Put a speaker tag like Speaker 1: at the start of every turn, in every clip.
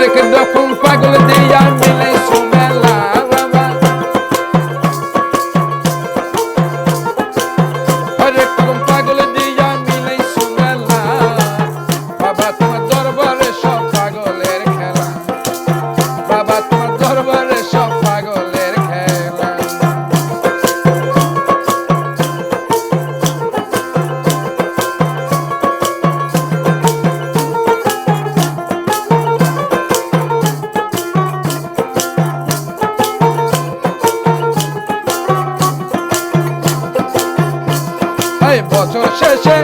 Speaker 1: American Doc বছর শেষে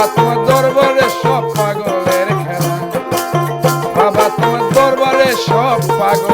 Speaker 1: সব পাগলের সব পাগল